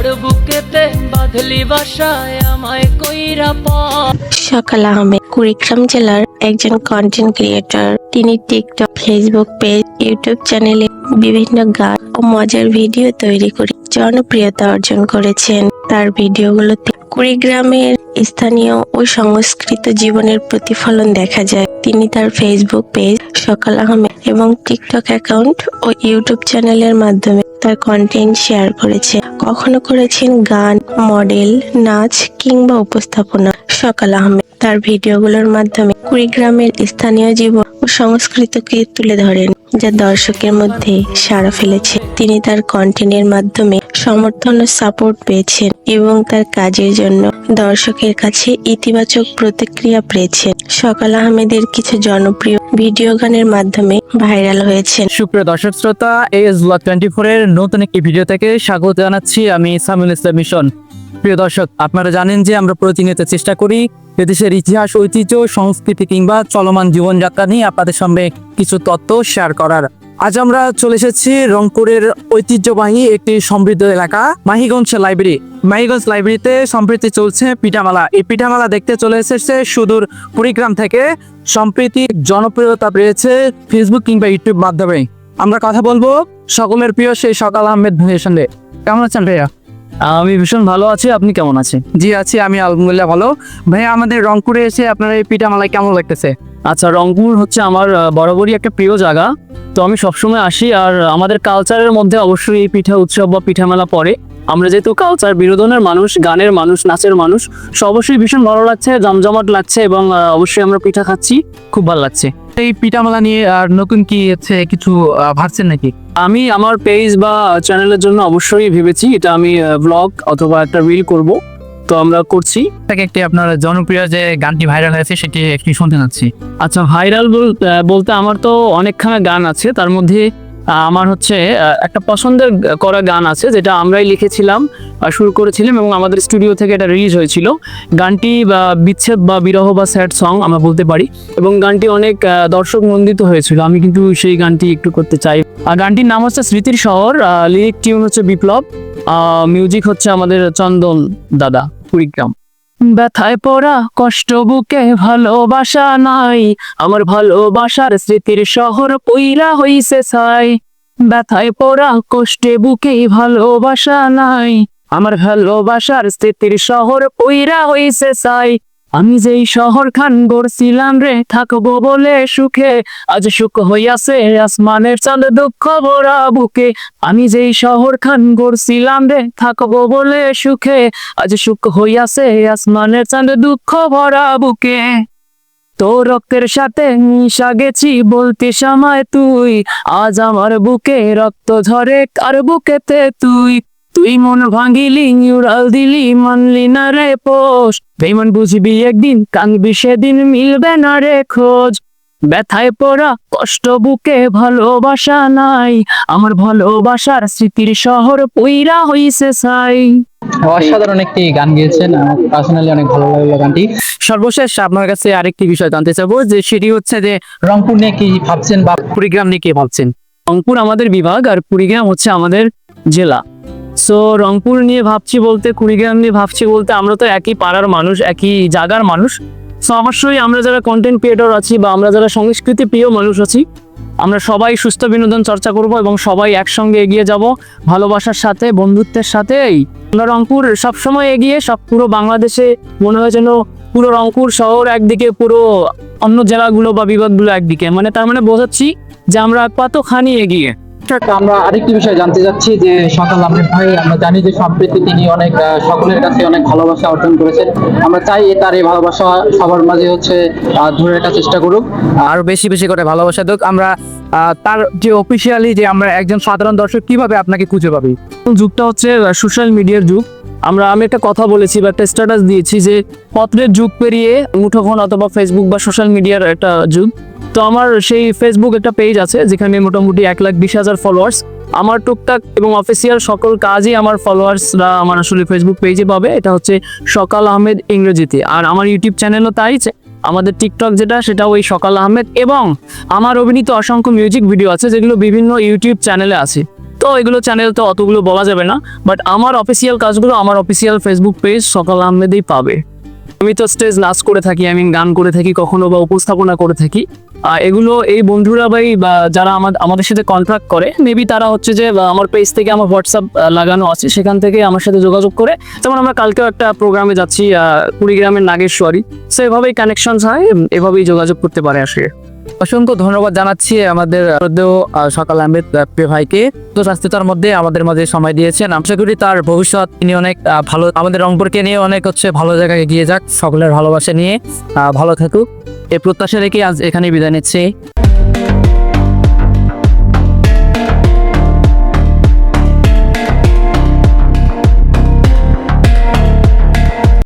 আর বুকেতে সকাল আহমেদ, কুড়িগ্রাম জেলার একজন কন্টেন্ট ক্রিয়েটর তিনি টিকটক ফেসবুক পেজ ইউটিউব চ্যানেলে বিভিন্ন গান ও মজার ভিডিও তৈরি করে জনপ্রিয়তা অর্জন করেছেন। তার ভিডিওগুলোতে কুড়িগ্রামের স্থানীয় ও সংস্কৃত জীবনের প্রতিফলন দেখা যায়। তিনি তার ফেসবুক পেজ সকাল আহমেদ, এবং টিকটক অ্যাকাউন্ট ও ইউটিউব চ্যানেলের মাধ্যমে তার কন্টেন্ট শেয়ার করেছে। কখনো করেছেন গান মডেল নাচ কিংবা উপস্থাপনা। সকাল আহমেদ তার ভিডিওগুলোর মাধ্যমে কুড়িগ্রামের স্থানীয় জীবন ও সংস্কৃতিকে তুলে ধরেন, যা দর্শকের মধ্যে সাড়া ফেলেছে। তিনি তার কন্টেন্টের মাধ্যমে সমর্থন ও সাপোর্ট পেয়েছেন এবং তার কাজের জন্য দর্শকের কাছে ইতিবাচক প্রতিক্রিয়া পেয়েছেন। সকাল আহমেদের কিছু জনপ্রিয় ভিডিও গানের মাধ্যমে ভাইরাল হয়েছেন। সুপ্রিয় দর্শক শ্রোতা এস ব্লগ টোয়েন্টি ফোর এর নতুন একটি ভিডিও থেকে স্বাগত জানাচ্ছি আমি সামিউল ইসলাম মিশন। প্রিয় দর্শক, আপনারা জানেন যে আমরা প্রতিনিয়ত চেষ্টা করি এদেশের ইতিহাস, ঐতিহ্য, সংস্কৃতি কিংবা চলমান জীবনযাত্রা নিয়ে আপনাদের সঙ্গে কিছু তথ্য শেয়ার করার। আজ আমরা চলে এসেছি রংপুরের ঐতিহ্যবাহী একটি সমৃদ্ধ এলাকা, মাহিগঞ্জ লাইব্রেরি। মাহিগঞ্জ লাইব্রেরিতে সম্প্রতি চলছে পিঠামালা। এই পিঠামালা দেখতে চলে এসেছে সুদূর কুড়িগ্রাম থেকে। সম্প্রতি জনপ্রিয়তা পেয়েছে ফেসবুক কিংবা ইউটিউব মাধ্যমে। আমরা কথা বলব সকলের প্রিয় সেই সকাল আহমেদ ভাইয়ের সঙ্গে। কেমন আছেন ভাইয়া? আমি ভীষণ ভালো আছি আপনি কেমন আছেন? জি আছি আমি আলহামদুলিল্লাহ ভালো। ভাই আমাদের রংপুরে এসে আপনার এই পিঠামালায় কেমন লাগতেছে? আচ্ছা রংপুর হচ্ছে আমার বরাবরই একটা প্রিয় জায়গা। তো আমি সবসময় আসি আর আমাদের কালচারের মধ্যে অবশ্যই এই পিঠা উৎসব বা পিঠামেলা পড়ে। আমরা যেহেতু কালচার বিনোদনের মানুষ গানের মানুষ নাচের মানুষ সো অবশ্যই ভীষণ ভালো লাগছে জমজমাট লাগছে এবং অবশ্যই আমরা পিঠা খাচ্ছি খুব ভালো লাগছে। এই পিঠামেলা নিয়ে আর নতুন কি হচ্ছে কিছু ভাবছেন নাকি? আমি আমার পেজ বা চ্যানেলের জন্য অবশ্যই ভেবেছি এটা আমি ব্লগ অথবা একটা রিল করব। তো আমরা করছি। তাকে একটি আপনার জনপ্রিয় যে গানটি ভাইরাল হয়েছে সেটি একটি শুনতে যাচ্ছি আচ্ছা ভাইরাল বলতে আমার তো অনেকখানা গান আছে। তার মধ্যে আমার হচ্ছে একটা পছন্দের করা গান আছে যেটা আমরাই লিখেছিলাম আর শুরু করেছিলাম এবং আমাদের স্টুডিও থেকে এটা রিলিজ হয়েছিল। গানটি বা বিচ্ছেদ বা বিরহ বা স্যাড সং আমরা বলতে পারি। এবং গানটি অনেক দর্শক নন্দিত হয়েছিল। আমি কিন্তু সেই গানটি একটু করতে চাই। আর গানটির নাম হচ্ছে স্মৃতির শহর লিরিক টিউন হচ্ছে বিপ্লব মিউজিক হচ্ছে আমাদের চন্দন দাদা। কুড়িগ্রাম। ব্যথায় পড়া কষ্ট বুকে ভালোবাসা নাই, আমার ভালোবাসার স্মৃতির শহর পইরা হইছে সাই ব্যথায় পড়া কষ্টে বুকে ভালোবাসা নাই, আমার ভালোবাসার স্মৃতির শহর পইরা হইছে ছাই। আমি যেই শহর খান গড়ছিলাম রে, থাকব বলে সুখে। আজ সুখ হইয়াছে, আসমানের চাঁদ, দুঃখ ভরা বুকে। আমি যেই শহর খান গড়ছিলাম রে, থাকব বলে সুখে। আজ সুখ হইয়াছে, আসমানের চাঁদ, দুঃখ ভরা বুকে। তোর রক্তের সাথে মিশা গেছি বলতে সময় তুই। আজ আমার বুকে রক্ত ঝরে, কার বুকেতে তুই? তুই মন ভাঙিলি উড়াল দিলি মানলি না রে পোষ। বেমন বুঝবি একদিন কাঁদবি সেদিন মিলবে না রে খোঁজ। ব্যথায় পড়া কষ্ট বুকে ভালোবাসা নাই। আমার ভালোবাসার স্মৃতির শহর পইরা হইছে সাই অসাধারণ একটি গান গেয়েছেন আমার পার্সোনালি অনেক ভালো লাগল গানটি। সর্বশেষ আপনার কাছে আরেকটি বিষয় জানতে চাবো যে সেটি হচ্ছে যে রংপুর নিয়ে কি ভাবছেন বা কুড়িগ্রাম নিয়ে কি ভাবছেন? রংপুর আমাদের বিভাগ আর কুড়িগ্রাম হচ্ছে আমাদের জেলা। সো রংপুর নিয়ে ভাবছি বলতে, কুড়িগ্রাম নিয়ে ভাবছি বলতে, আমরা তো একই পাড়ার মানুষ, একই জায়গার মানুষ। সো অবশ্যই আমরা যারা কন্টেন্ট ক্রিয়েটর আছি বা আমরা যারা সংস্কৃতি প্রিয় মানুষ আছি, আমরা সবাই সুস্থ বিনোদন চর্চা করব এবং সবাই একসঙ্গে এগিয়ে যাব ভালোবাসার সাথে, বন্ধুত্বের সাথেই আমরা রংপুর সবসময় এগিয়ে, সব পুরো বাংলাদেশে মনে হয় যেন পুরো রংপুর শহর একদিকে, পুরো অন্য জেলাগুলো বা বিভাগগুলো একদিকে। মানে তার মানে বোঝাচ্ছি যে আমরা কতখানি এগিয়ে। আমরা আরেকটি বিষয় জানতে চাচ্ছি যে সকাল আহমেদ ভাই আমরা জানি যে সম্প্রতি তিনি অনেক সকলের কাছে অনেক ভালোবাসা অর্জন করেছেন। আমরা চাই তার এই ভালোবাসা সবার মাঝে হচ্ছে ধরে রাখার চেষ্টা করুক। আরও বেশি বেশি করে ভালোবাসা হোক আমরা তার যে অফিসিয়ালি যে আমরা একজন সাধারণ দর্শক কীভাবে আপনাকে খুঁজে পাবি? যুগটা হচ্ছে সোশ্যাল মিডিয়ার যুগ। আমরা আমি একটা কথা বলেছি বা একটা স্ট্যাটাস দিয়েছি যে পত্রের যুগ পেরিয়ে মুঠোফোন অথবা ফেসবুক বা সোশ্যাল মিডিয়ার একটা যুগ। তো আমার সেই ফেসবুক একটা পেজ আছে, যেখানে মোটামুটি এক লাখ বিশ হাজার ফলোয়ার্স আমার টুকটাক এবং অফিসিয়াল সকল কাজই আমার ফলোয়ার্সরা আমার আসলে ফেসবুক পেজে পাবে। এটা হচ্ছে সকাল আহমেদ ইংরেজিতে। আর আমার ইউটিউব চ্যানেলও তাই আমাদের টিকটক যেটা সেটা ওই সকাল আহমেদ। এবং আমার অভিনীত অসংখ্য মিউজিক ভিডিও আছে, যেগুলো বিভিন্ন ইউটিউব চ্যানেলে আছে। তো এগুলো চ্যানেল তো অতগুলো বলা যাবে না বাট আমার অফিসিয়াল কাজগুলো আমার অফিসিয়াল ফেসবুক পেজ সকাল আহমেদেই পাবে। আমি তো স্টেজ নাচ করে থাকি আমি গান করে থাকি, কখনো বা উপস্থাপনা করে থাকি। এগুলো এই বন্ধুরা ভাই, বা যারা আমার আমাদের সাথে কন্ট্রাক্ট করে মেবি তারা হচ্ছে যে আমার পেজ থেকে আমার হোয়াটসঅ্যাপ লাগানো আছে, সেখান থেকে আমার সাথে যোগাযোগ করে। যেমন আমরা কালকেও একটা প্রোগ্রামে যাচ্ছি কুড়িগ্রামের নাগেশ্বরী। সো এভাবেই কানেকশন হয় এভাবেই যোগাযোগ করতে পারে আসলে অসংখ্য ধন্যবাদ জানাচ্ছি আমাদের সকাল আহমেদ ভাইকে। তো স্বাস্থ্যতার মধ্যে আমাদের মাঝে সময় দিয়েছেন। আশা করি তার ভবিষ্যৎ তিনি অনেক ভালো, আমাদের রংপুরকে নিয়ে অনেক হচ্ছে ভালো জায়গায় গিয়ে যাক সকলের ভালোবাসা নিয়ে। ভালো থাকুক। এই প্রত্যাশা রেখে আজ এখানে বিদায় নিচ্ছি।